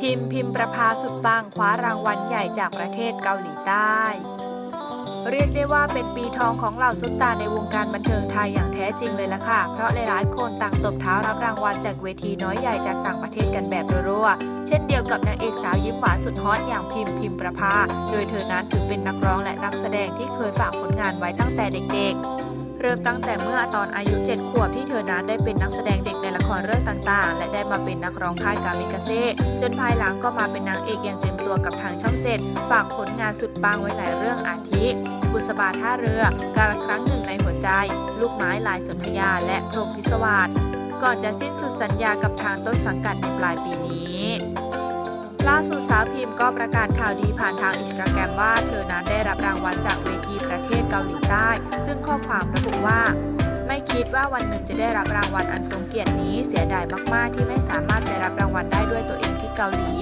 พิมพ์พิมพ์ประภาสุดปังคว้ารางวัลใหญ่จากประเทศเกาหลีใต้ เรียกได้ว่าเป็นปีทองของเหล่าซุปตาในวงการบันเทิงไทยอย่างแท้จริงเลยล่ะค่ะ เพราะหลายๆคนต่างตบเท้ารับรางวัลจากเวทีน้อยใหญ่จากต่างประเทศกันแบบรัวๆ เช่นเดียวกับนางเอกสาวยิ้มหวานสุดฮอตอย่างพิมพ์พิมพ์ประภา โดยเธอนั้นถือเป็นนักร้องและนักแสดงที่เคยฝากผลงานไว้ตั้งแต่เด็กๆ เริ่มตั้งแต่เมื่อตอนอายุ 7 ขวบที่เธอนั้นได้เป็นนักแสดงเด็กในละครเรื่องต่างๆ และได้มาเป็นนักร้องค่ายกามิกาเซ่จนภายหลังก็มาเป็นนางเอกอย่างเต็มตัวกับทางช่อง 7 ฝากผลงานสุดปังไว้หลายเรื่องอาทิ บุษบาท่าเรือ การละครั้งหนึ่งในหัวใจ ลูกไม้ลายสนธยา และพรหมพิศวาสก่อนจะสิ้นสุดสัญญากับทางต้นสังกัดในปลายปีนี้ ล่าสุดสาวพิมพ์ก็ประกาศข่าวดีผ่านทางอินสตาแกรมว่าเธอนั้นได้รับรางวัลจากเวทีประเทศเกาหลีใต้ ซึ่งข้อความระบุว่า ไม่คิดว่าวันหนึ่งจะได้รับรางวัลอันทรงเกียรตินี้ เสียดายมาก ๆ ที่ไม่สามารถไปรับรางวัลได้ด้วยตัวเองที่เกาหลี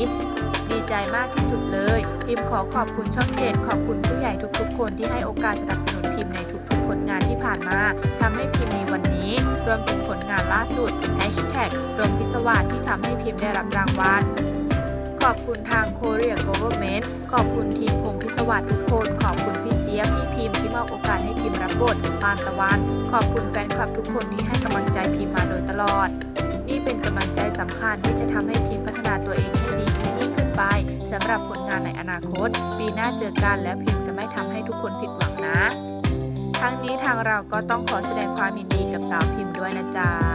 ดีใจมากที่สุดเลย พิมพ์ขอขอบคุณช่องเจ็ดขอบคุณผู้ใหญ่ทุก ๆ คนที่ให้โอกาสสนับสนุนพิมพ์ในทุก ๆ ผลงานที่ผ่านมาทำให้พิมพ์มีวันนี้ รวมถึงผลงานล่าสุด Hashtag รวมพิศวาสที่ทำให้พิมพ์ได้รับรางวัล ขอบคุณทาง Korea Government ขอบคุณทีมพงพิศวาสทุกคน ขอบคุณพี่เจี๊ยบพี่พิมพ์ที่มอบโอกาสให้พิมพ์รับบทปานตะวัน ขอบคุณแฟนคลับทุกคนที่ให้กำลังใจพิมพ์มาโดยตลอด นี่เป็นกำลังใจสำคัญที่จะทำให้พิมพ์พัฒนาตัวเองให้ดีให้ยิ่งขึ้นไปสำหรับผลงานในอนาคต ปีหน้าเจอกันแล้วพิมพ์จะไม่ทำให้ทุกคนผิดหวังนะ ทั้งนี้ทางเราก็ต้องขอแสดงความยินดีกับสาวพิมพ์ด้วยนะจ๊ะ